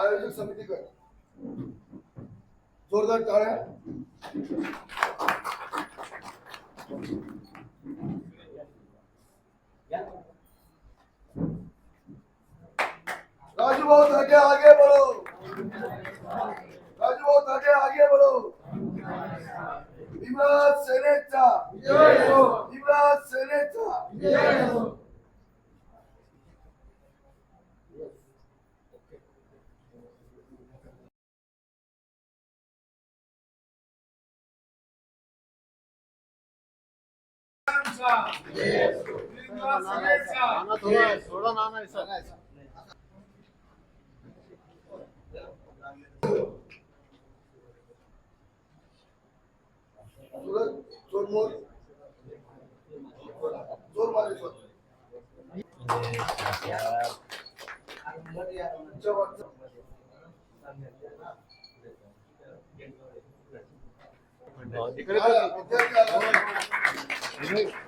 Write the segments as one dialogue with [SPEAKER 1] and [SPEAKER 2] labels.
[SPEAKER 1] आयोजक समिती कर जोरदार टाळ्या. राजू भाऊ आगे बढ़ो. राजू भाऊ ठाके आगे बढ़ो. भीमराज सेनेचा. भीमराज सेनेचा. सुरत चोरमोर जोर मारेश्वर
[SPEAKER 2] माचू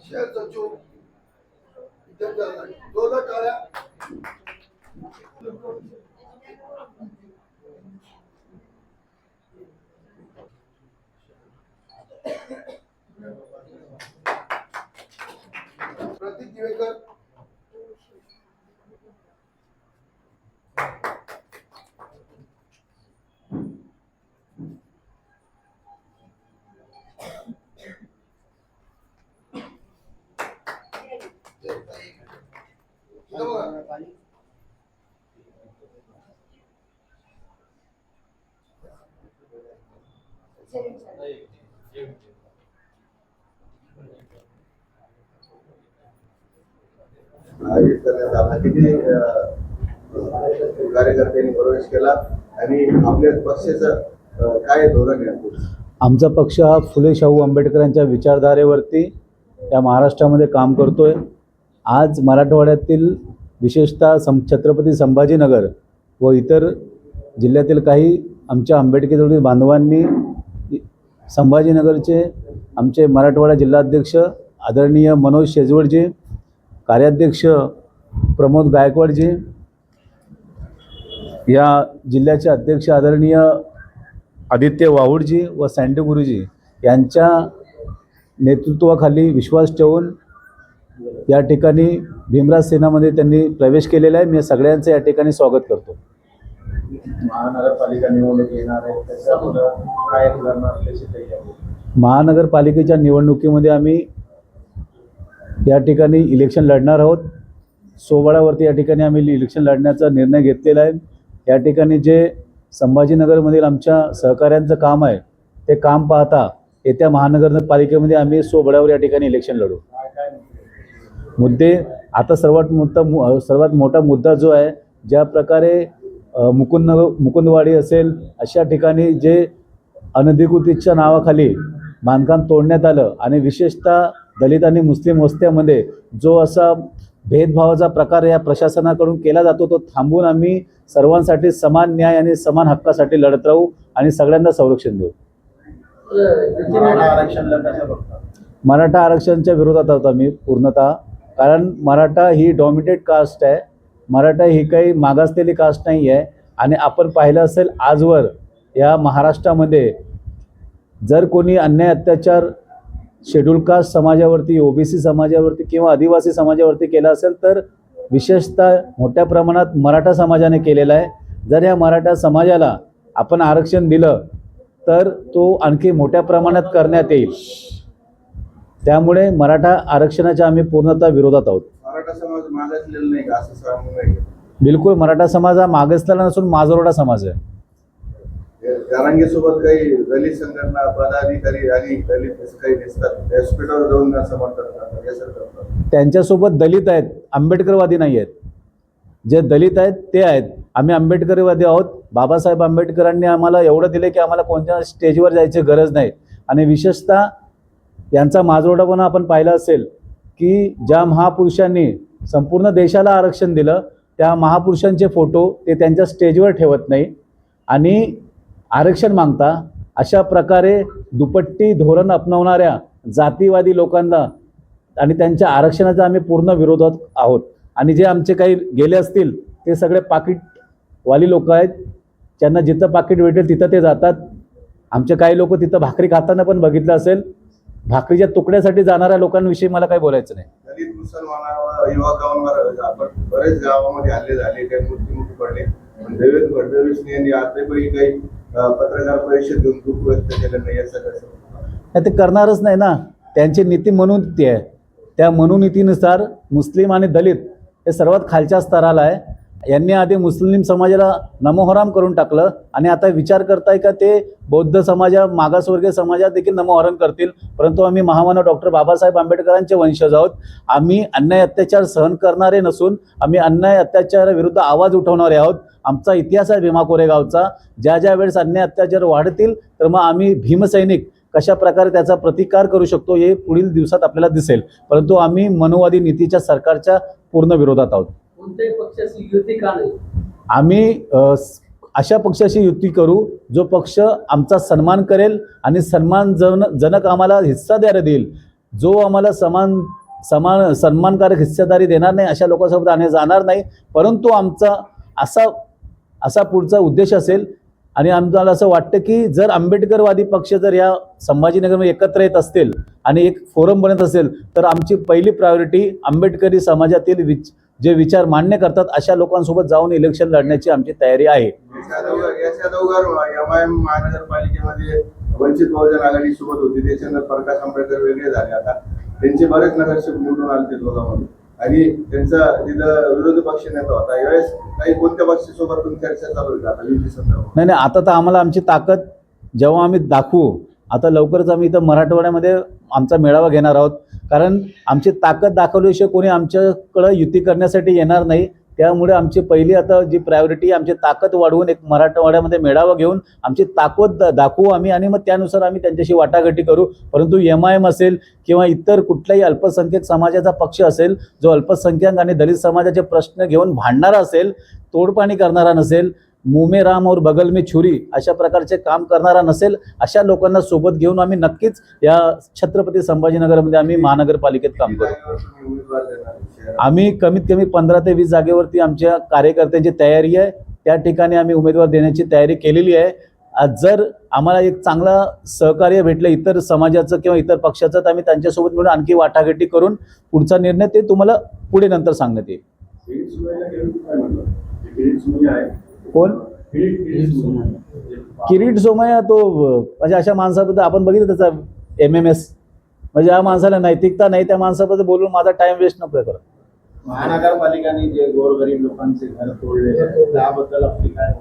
[SPEAKER 1] शेअर सचिव इथे जोरदार टाळ्या प्रतीक दिवेकर इथं बघा.
[SPEAKER 3] आयोजित करण्यात आला किती कार्यकर्त्यांनी प्रवेश केला आणि आपल्या पक्षाचं काय धोरण आहे
[SPEAKER 4] आमचा पक्ष हा फुले शाहू आंबेडकरांच्या विचारधारेवरती या महाराष्ट्रामध्ये काम करतोय. आज मराठवाड्यातील विशेषतः सं छत्रपती संभाजीनगर व इतर जिल्ह्यातील काही आमच्या आंबेडकरी बांधवांनी संभाजीनगरचे आमचे मराठवाडा जिल्हाध्यक्ष आदरणीय मनोज शेजवडजी कार्याध्यक्ष प्रमोद गायकवाडजी या जिल्ह्याचे अध्यक्ष आदरणीय आदित्य वाहुडजी व सँडे गुरुजी यांच्या नेतृत्वाखाली विश्वास ठेवून या ठिकाणी भीमराज सेनामध्ये त्यांनी प्रवेश केलेला आहे. मी सगळ्यांचं या ठिकाणी स्वागत करतो.
[SPEAKER 3] महानगरपालिका निवडणूक येणार आहे काय करणार त्याची तयारी.
[SPEAKER 4] महानगरपालिकेच्या निवडणुकीमध्ये आम्ही या ठिकाणी इलेक्शन लढणार आहोत. सोबळावरती या ठिकाणी आम्ही इलेक्शन लढण्याचा निर्णय घेतलेला आहे. या ठिकाणी जे संभाजीनगरमधील आमच्या सहकाऱ्यांचं काम आहे ते काम पाहता येत्या महानगरपालिकेमध्ये आम्ही सोबळावर या ठिकाणी इलेक्शन लढू. मुद्दे आता सर्वात मोठा मु- सर्वात मोठा मुद्दा जो आहे ज्या प्रकारे मुकुंद मुकुंदवाडी असेल अशा ठिकाणी जे अनधिकृतीच्या नावाखाली बांधकाम तोडण्यात आलं आणि विशेषतः दलित आणि मुस्लिम वस्त्यामध्ये जो असा भेदभावाचा प्रकार या प्रशासनाकडून केला जातो तो थांबवून आम्ही सर्वांसाठी समान न्याय आणि समान हक्कासाठी लढत राहू आणि सगळ्यांना संरक्षण देऊ.
[SPEAKER 3] मराठा
[SPEAKER 4] आरक्षणच्या विरोधात आहोत आम्ही पूर्णतः. कारण मराठा ही डॉमिनेट कास्ट आहे. मराठा ही काही मागासलेली कास्ट नाही आहे आणि आपण पाहिलं असेल आजवर या महाराष्ट्रामध्ये जर कोणी अन्याय अत्याचार शेड्यूल कास्ट समाजावरती ओबीसी समाजावरती किंवा आदिवासी समाजावरती केला असेल तर विशेषतः मोठ्या प्रमाणात मराठा समाजाने केलेला आहे. जर या मराठा समाजाला आपण आरक्षण दिलं तर तो आणखी मोठ्या प्रमाणात करण्यात येईल. त्यामुळे मराठा आरक्षणाच्या आम्ही पूर्णतः विरोधात आहोत.
[SPEAKER 3] मराठा समाज मागासलेला नाही का असं
[SPEAKER 4] बिलकुल मराठा समाज हा मागासलेला नसून माजरोडा समाज आहे.
[SPEAKER 3] सोबत काही दलित संघटना पदाधिकारी आणि दलित काही दिसतात. व्यासपीठावर जाऊन समर्थन करतात
[SPEAKER 4] त्यांच्यासोबत दलित आहेत आंबेडकरवादी नाही आहेत. जे दलित आहेत ते आहेत. आम्ही आंबेडकरवादी आहोत. बाबासाहेब आंबेडकरांनी आम्हाला एवढं दिलं की आम्हाला कोणत्या स्टेजवर जायची गरज नाही. आणि विशेषतः यांचा माजोर्डापणा आपण पाहिला असेल की ज्या महापुरुषांनी संपूर्ण देशाला आरक्षण दिलं त्या महापुरुषांचे फोटो ते त्यांच्या स्टेजवर ठेवत नाही. आणि आरक्षण मागता अशा प्रकारे दुपट्टी धोरण अपनवणाऱ्या जातीवादी लोकांना आणि त्यांच्या आरक्षणाचा आम्ही पूर्ण विरोधात आहोत. आणि जे आमचे काही गेले असतील ते सगळे पाकिटवाली लोक आहेत. ज्यांना जिथं पाकिट भेटेल तिथं ते जातात. आमचे काही लोक तिथं भाकरी खाताना पण बघितलं असेल. भाकरीच्या तुकड्यासाठी जाणाऱ्या लोकांविषयी मला काही बोलायचं नाही.
[SPEAKER 3] दलित मुसलमानावर युवकांवर आपण बरेच गावामध्ये हल्ले झाले काही मृत्युमुखी पडले. पण देवेंद्र फडणवीस यांनी आताही काही अं, पत्रकार परिषद घेऊन दुःख व्यक्त केलं नाही असं कसं
[SPEAKER 4] नाही. ते करणारच नाही ना. त्यांची नीती मनोनीती आहे. त्या मनोनीतीनुसार मुस्लिम आणि दलित हे सर्वात खालच्या स्तराला आहे. यांनी आधी मुस्लिम समाजाला नमोहराम करून टाकलं आणि आता विचार करताय का ते बौद्ध समाजा मागासवर्गीय समाजात देखील नमोहरण करतील. परंतु आम्ही महामानव डॉक्टर बाबासाहेब आंबेडकरांचे वंशज आहोत. आम्ही अन्याय अत्याचार सहन करणारे नसून आम्ही अन्याय अत्याचाराविरुद्ध आवाज उठवणारे आहोत. आमचा इतिहास आहे भीमा कोरेगावचा. ज्या ज्या वेळेस अन्याय अत्याचार वाढतील तर मग आम्ही भीमसैनिक कशा प्रकारे त्याचा प्रतिकार करू शकतो हे पुढील दिवसात आपल्याला दिसेल. परंतु आम्ही मनोवादी नीतीच्या सरकारच्या पूर्ण विरोधात आहोत.
[SPEAKER 5] कोणत्याही पक्षाशी युती का नाही?
[SPEAKER 4] आम्ही अशा पक्षाशी युती करू जो पक्ष आमचा सन्मान करेल आणि सन्मान जन जनक आम्हाला हिस्सा द्यायला देईल. जो आम्हाला समान समान सन्मानकारक हिस्सेदारी देणार नाही अशा लोकांसोबत आम्ही जाणार नाही. परंतु आमचा असा असा पुढचा उद्देश असेल आणि आम्हाला असं वाटतं की जर आंबेडकरवादी पक्ष जर या संभाजीनगरमध्ये एकत्र येत असतील आणि एक फोरम बनत असेल तर आमची पहिली प्रायोरिटी आंबेडकरी समाजातील विच जे विचार मान्य करतात अशा लोकांसोबत जाऊन इलेक्शन लढण्याची आमची तयारी आहे.
[SPEAKER 3] महानगरपालिकेमध्ये वंचित बहुजन आघाडी सोबत होती त्याच्यानंतर प्रकाश आंबेडकर वेगळे झाले. आता त्यांचे बरेच नगरसेवक निवडून आले ते दोघांमध्ये आणि त्यांचा तिथं विरोधी पक्ष नेता होता. यावेळेस काही कोणत्या पक्षासोबत पण चर्चा चालू का आता
[SPEAKER 4] नाही नाही आता तर आम्हाला आमची ताकद जेव्हा आम्ही दाखवू आता लवकरच आम्ही इथं मराठवाड्यामध्ये आमचा मेळावा घेणार आहोत. कारण आमची ताकद दाखवल्याशिवाय कोणी आमच्याकडं युती करण्यासाठी येणार नाही. त्यामुळे आमची पहिली आता जी प्रायोरिटी आमची ताकद वाढवून एक मराठवाड्यामध्ये मेळावा घेऊन आमची ताकद दा- दाखवू आम्ही आणि मग त्यानुसार आम्ही त्यांच्याशी वाटाघाटी करू. परंतु एम आय एम असेल किंवा इतर कुठलाही अल्पसंख्याक समाजाचा पक्ष असेल जो अल्पसंख्याक आणि दलित समाजाचे प्रश्न घेऊन भांडणारा असेल तोडपाणी करणारा नसेल मुमे राम और बगल में छुरी अशा प्रकारचे काम करणारा नसेल अशा लोकांना सोबत घेऊन आम्ही नक्कीच या छत्रपती संभाजीनगरमध्ये आम्ही महानगरपालिकेत काम करू. आम्ही कमीत कमी पंधरा ते वीस जागेवरती आमच्या कार्यकर्त्यांची तयारी आहे. त्या ठिकाणी आम्ही उमेदवार देण्याची तयारी केलेली आहे. जर आम्हाला एक चांगला सहकार्य भेटलं इतर समाजाचं किंवा इतर पक्षाचं तर आम्ही त्यांच्यासोबत मिळून आणखी वाटाघाटी करून पुढचा निर्णय ते तुम्हाला पुढे नंतर सांगण्यात येईल. कोण?
[SPEAKER 6] किरीट किरीट सुमय
[SPEAKER 4] किरीट सोमय्या तो म्हणजे अशा माणसाबद्दल आपण बघितलं त्याचा एम एम एस म्हणजे या माणसाला नैतिकता नाही त्या माणसाबद्दल बोलून माझा टाइम वेस्ट नको करत
[SPEAKER 6] महानगरपालिकाने जे गोरगरीब लोकांचे घर तोडले त्याबद्दल आपली काय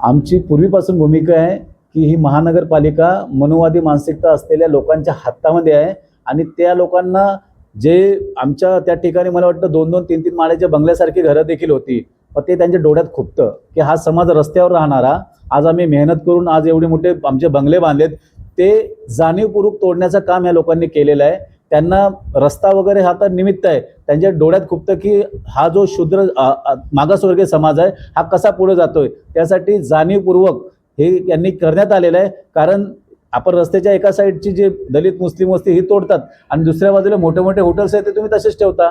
[SPEAKER 4] आमची पूर्वीपासून भूमिका आहे की ही महानगरपालिका मनोवादी मानसिकता असलेल्या लोकांच्या हातामध्ये आहे आणि त्या लोकांना जे आमच्या त्या ठिकाणी मला वाटतं दोन दोन तीन तीन माळ्याच्या बंगल्यासारखी घरं देखील होती. पण ते त्यांच्या डोळ्यात खुपतं की हा समाज रस्त्यावर राहणारा आज आम्ही मेहनत करून आज एवढे मोठे आमचे बंगले बांधलेत ते जाणीवपूर्वक तोडण्याचं काम या लोकांनी केलेलं आहे. त्यांना रस्ता वगैरे हा तर निमित्त आहे. त्यांच्या डोळ्यात खुपतं की हा जो शूद्र मागासवर्गीय समाज आहे हा कसा पुढे जातोय? त्यासाठी जाणीवपूर्वक हे यांनी करण्यात आलेलं आहे. कारण आपण रस्त्याच्या एका साईडची जे दलित मुस्लिम वस्ती ही तोडतात. आणि दुसऱ्या बाजूला मोठे मोठे हॉटेल्स आहेत ते तुम्ही तसेच ठेवता.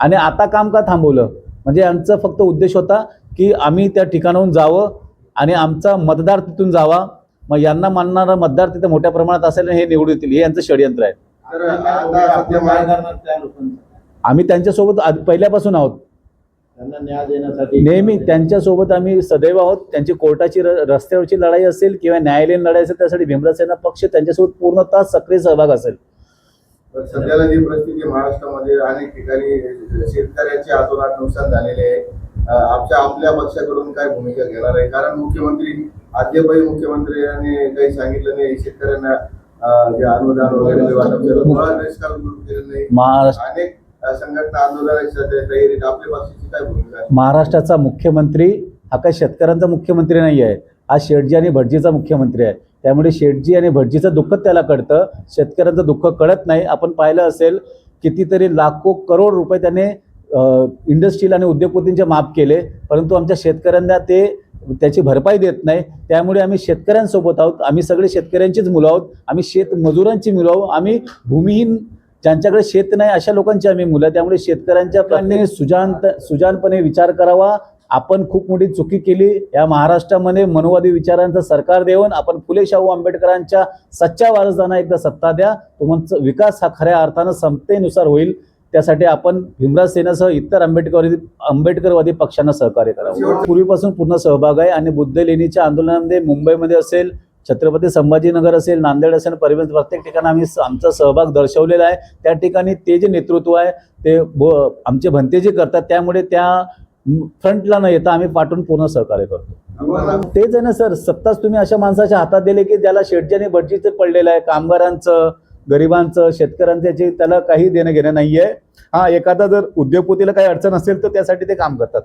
[SPEAKER 4] आणि आता काम का थांबवलं? म्हणजे आमचा फक्त उद्देश होता की आम्ही त्या ठिकाणाहून जावं आणि आमचा मतदार तिथून जावा. मग यांना मानणारा मतदार तिथे मोठ्या प्रमाणात असेल आणि हे निवडून येतील. हे यांचं षडयंत्र आहे. आम्ही त्यांच्यासोबत पहिल्यापासून आहोत.
[SPEAKER 6] त्यांना न्याय देण्यासाठी
[SPEAKER 4] नेहमी त्यांच्यासोबत आम्ही सदैव आहोत. त्यांची कोर्टाची रस्त्यावरची लढाई असेल किंवा न्यायालयीन लढाई असेल त्यासाठी भीमरासेना पक्ष त्यांच्यासोबत पूर्णतः सक्रिय सहभाग असेल.
[SPEAKER 3] तर सध्याला जी परिस्थिती महाराष्ट्रामध्ये अनेक ठिकाणी शेतकऱ्याचे आतोनात नुकसान झालेले आहे. आमच्या आपल्या पक्षाकडून काय भूमिका घेणार आहे? कारण मुख्यमंत्री अद्यापही मुख्यमंत्री यांनी काही सांगितलं नाही. शेतकऱ्यांना अनुदान वगैरे वाटप केलं नाही.
[SPEAKER 4] महाराष्ट्र
[SPEAKER 3] अनेक संघटना आंदोलनाच्या तयारीत. आपल्या पक्षाची काय भूमिका आहे?
[SPEAKER 4] महाराष्ट्राचा मुख्यमंत्री हा काही शेतकऱ्यांचा मुख्यमंत्री नाही आहे. हा शेटजी आणि भटजीचा मुख्यमंत्री आहे. त्यामुळे शेटजी आणि भटजीचं दुःख त्याला कळतं. शेतकऱ्यांचं दुःख कळत नाही. आपण पाहिलं असेल कितीतरी लाखो करोड रुपये त्याने इंडस्ट्रील आणि उद्योगपतींचे माफ केले. परंतु आमच्या शेतकऱ्यांना ते त्याची भरपाई देत नाही. त्यामुळे आम्ही शेतकऱ्यांसोबत आहोत. आम्ही सगळे शेतकऱ्यांचीच मुलं आहोत. आम्ही शेतमजुरांची मुलं आहोत. आम्ही भूमिहीन ज्यांच्याकडे शेत नाही अशा लोकांची आम्ही मुलं त्यामुळे शेतकऱ्यांच्या प्राणी सुजानत सुजानपणे विचार करावा. आपण खूप मोठी चुकी केली. या महाराष्ट्रामध्ये मनोवादी विचारांचं सरकार देऊन आपण फुले शाहू आंबेडकरांच्या सच्च्या वारसदांना एकदा सत्ता द्या. तुमचा विकास हा खऱ्या अर्थानं समतेनुसार होईल. त्यासाठी आपण भीमराज सेनासह इतर आंबेडकरवादी आंबेडकरवादी पक्षांना सहकार्य करावं पूर्वीपासून पूर्ण सहभाग आहे आणि बुद्ध लेणीच्या आंदोलनामध्ये मुंबईमध्ये असेल छत्रपती संभाजीनगर असेल नांदेड असेल परिवेश प्रत्येक ठिकाणी आम्ही आमचा सहभाग दर्शवलेला आहे. त्या ठिकाणी ते जे नेतृत्व आहे ते आमचे भंते जे करतात त्यामुळे त्या फ्रंटला न येता आम्ही पाठवून पूर्ण सहकार्य करतो. तेच आहे ना सर सत्ताच तुम्ही अशा माणसाच्या हातात दिले की ज्याला शेटजी आणि पडलेलं आहे कामगारांचं गरिबांचं शेतकऱ्यांचं याचे त्याला काही देणं घेणं नाहीये. हा एखादा जर उद्योगपतीला काही अडचण असेल तर त्यासाठी ते काम करतात.